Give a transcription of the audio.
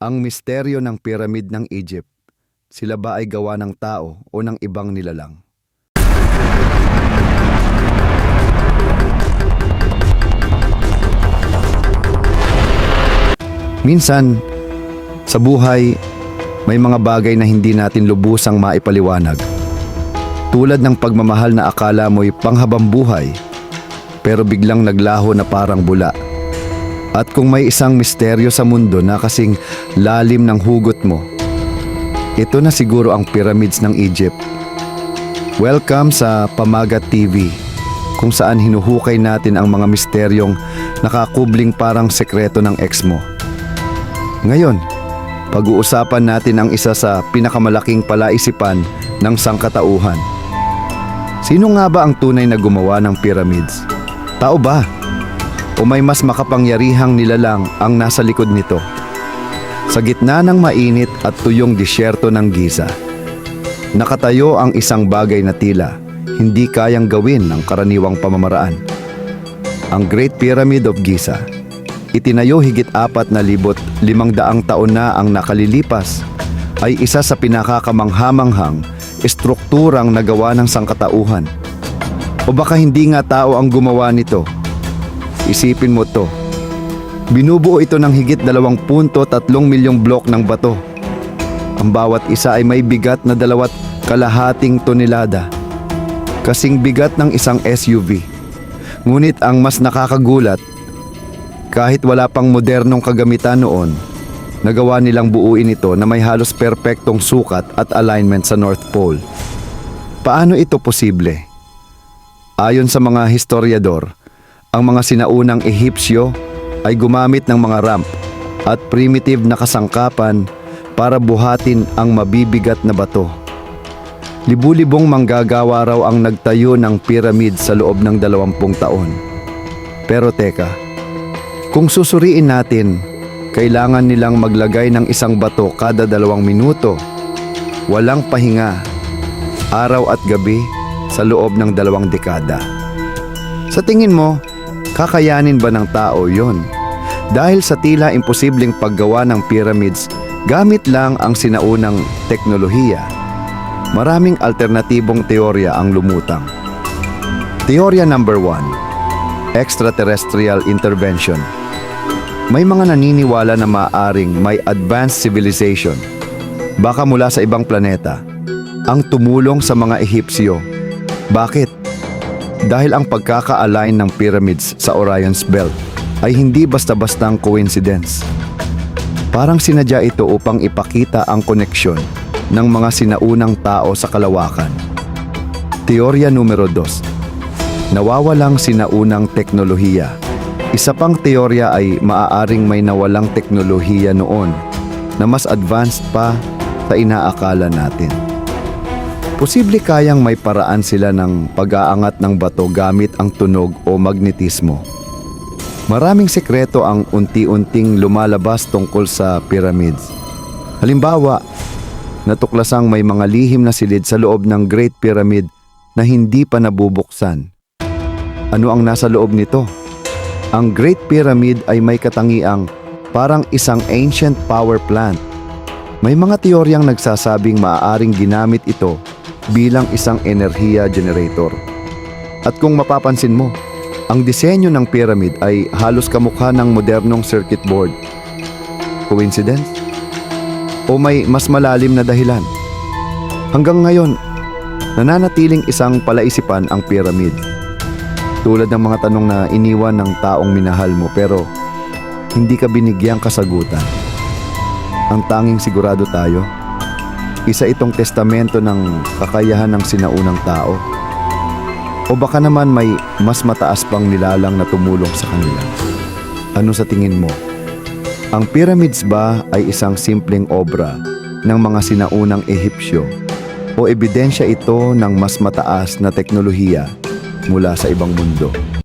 Ang misteryo ng piramid ng Egypt, sila ba ay gawa ng tao o ng ibang nilalang? Minsan, sa buhay, may mga bagay na hindi natin lubusang maipaliwanag. Tulad ng pagmamahal na akala mo'y panghabang buhay, pero biglang naglaho na parang bula. At kung may isang misteryo sa mundo na kasing lalim ng hugot mo, ito na siguro ang pyramids ng Egypt. Welcome sa Pamagat TV, kung saan hinuhukay natin ang mga misteryong nakakubling parang sekreto ng ex mo. Ngayon, pag-uusapan natin ang isa sa pinakamalaking palaisipan ng sangkatauhan. Sino nga ba ang tunay na gumawa ng pyramids? Tao ba? O may mas makapangyarihang nilalang ang nasa likod nito? Sa gitna ng mainit at tuyong disyerto ng Giza, nakatayo ang isang bagay na tila hindi kayang gawin ng karaniwang pamamaraan. Ang Great Pyramid of Giza itinayo higit apat na libot limang daang taon na ang nakalilipas ay isa sa pinakakamanghamanghang estrukturang nagawa ng sangkatauhan. O baka hindi nga tao ang gumawa nito. Isipin mo to. Binubuo ito ng higit 2.3 milyong blok ng bato. Ang bawat isa ay may bigat na dalawat kalahating tonelada. Kasing bigat ng isang SUV. Ngunit ang mas nakakagulat kahit wala pang modernong kagamitan noon, nagawa nilang buuin ito na may halos perpektong sukat at alignment sa North Pole. Paano ito posible? Ayon sa mga historiador, ang mga sinaunang Ehipsyo ay gumamit ng mga ramp at primitive na kasangkapan para buhatin ang mabibigat na bato. Libu-libong manggagawa raw ang nagtayo ng pyramid sa loob ng dalawampung taon. Pero teka, kung susuriin natin, kailangan nilang maglagay ng isang bato kada dalawang minuto. Walang pahinga, araw at gabi sa loob ng dalawang dekada. Sa tingin mo, kakayanin ba ng tao yon? Dahil sa tila imposibleng paggawa ng pyramids gamit lang ang sinaunang teknolohiya, maraming alternatibong teorya ang lumutang. Teorya number one, extraterrestrial intervention. May mga naniniwala na maaring may advanced civilization, baka mula sa ibang planeta, ang tumulong sa mga Ehipsyo. Bakit? Dahil ang pagkaka-align ng pyramids sa Orion's Belt ay hindi basta-bastang coincidence. Parang sinadya ito upang ipakita ang koneksyon ng mga sinaunang tao sa kalawakan. Teorya numero 2. Nawawalang sinaunang teknolohiya. Isa pang teorya ay maaaring may nawalang teknolohiya noon na mas advanced pa sa inaakala natin. Posible kayang may paraan sila ng pag-aangat ng bato gamit ang tunog o magnetismo. Maraming sekreto ang unti-unting lumalabas tungkol sa pyramids. Halimbawa, natuklasang may mga lihim na silid sa loob ng Great Pyramid na hindi pa nabubuksan. Ano ang nasa loob nito? Ang Great Pyramid ay may katangiang parang isang ancient power plant. May mga teoryang nagsasabing maaaring ginamit ito bilang isang enerhiya generator. At kung mapapansin mo, ang disenyo ng pyramid ay halos kamukha ng modernong circuit board. Coincidence? O may mas malalim na dahilan? Hanggang ngayon, nananatiling isang palaisipan ang pyramid. Tulad ng mga tanong na iniwan ng taong minahal mo pero hindi ka binigyang kasagutan. Ang tanging sigurado tayo, isa itong testamento ng kakayahan ng sinaunang tao. O baka naman may mas mataas pang nilalang na tumulong sa kanila. Ano sa tingin mo? Ang pyramids ba ay isang simpleng obra ng mga sinaunang Ehipsyo o ebidensya ito ng mas mataas na teknolohiya mula sa ibang mundo?